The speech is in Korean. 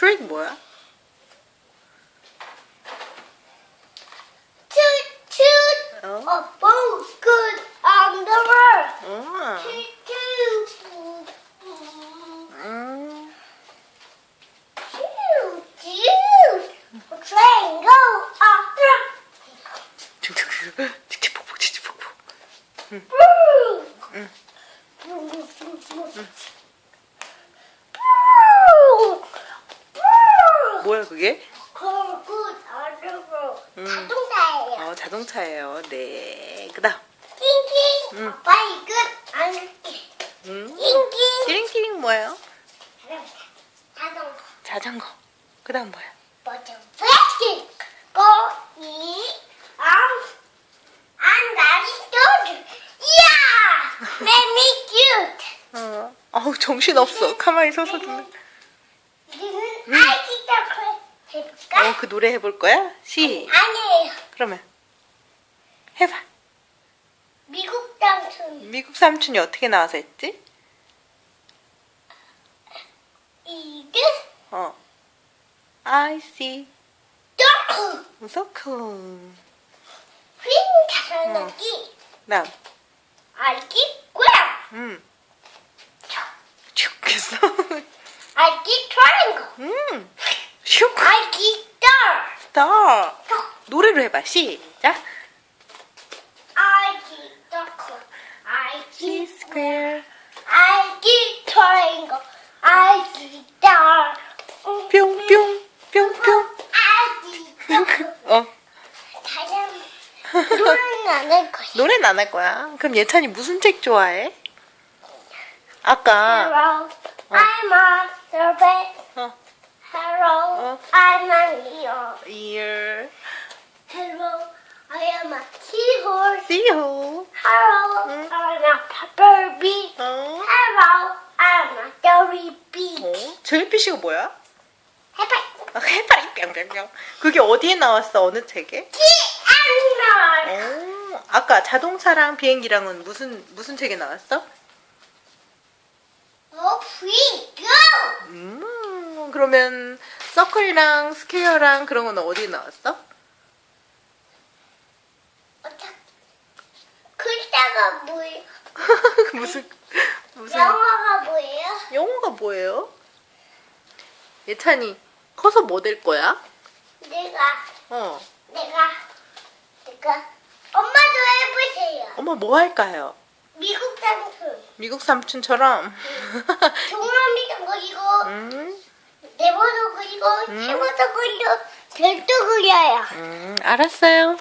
트릭 뭐야? Toot toot. 어? A boat good on the road. 어. Toot toot. 음. Toot toot. A train go off the 칙칙폭 그게? The road. 음. 자동차예요. 어 자동차예요. 네. 그다음. 낑낑. 응. 아빠 이건 안 할게. 음. 낑낑. 띠링띠링 뭐예요? 자동차. 자전거. 그다음 뭐야? 버튼 플라스틱 거이 암 안 나리 소주 이야 매미 큐트 어. 어우 정신 없어. 가만히 서서 듣는 아기 딱 어그 노래 해볼 거야? 시. 아니에요 그러면 해봐. 미국 당순 미국 삼촌이 어떻게 나와서 했지? 이드 어. I see. 더크 서클. 휘 다산기 그다음. 아기 고양 음. 슉 했어. 아기 트라이앵글 음. 슉. 아기 스타. 노래로 해봐. 시작. 아기 더크 아기 스퀘어. 아기 트라이앵글 아기 스타 뿅뿅. 뿅뿅. 아기 더크 어. 다른 노래는 안 할 거야. 노래는 안 할 거야. 그럼 예찬이 무슨 책 좋아해? 아까 Hello, I'm a serpent. 어, Hello, 어. I'm an eel. ear, Hello, I am a seahorse. seal. Hello, 응. I'm a pepper bee. 어? Hello, I'm a bee. 어? 젤리피쉬가 뭐야? 해봐. 아, 해파리 뿅뿅뿅. 그게 어디에 나왔어? 어느 책에? Animal. 어, 아까 자동차랑 비행기랑은 무슨 무슨 책에 나왔어? Oh, free go. 음, 그러면 서클이랑 스퀘어랑 그런 건 어디에 나왔어? 글자가 뭐예요? 무슨 무슨 영어가 뭐예요? 영어가 뭐예요? 예찬이 커서 뭐 될 거야? 내가 어. 내가 내가 엄마도 해보세요. 엄마 뭐 할까요? 미국 당순 미국 삼촌처럼. 동남이도 그리고 음, 네모도 그리고 음. 세모도 그리고 별도 그려요. 음, 알았어요.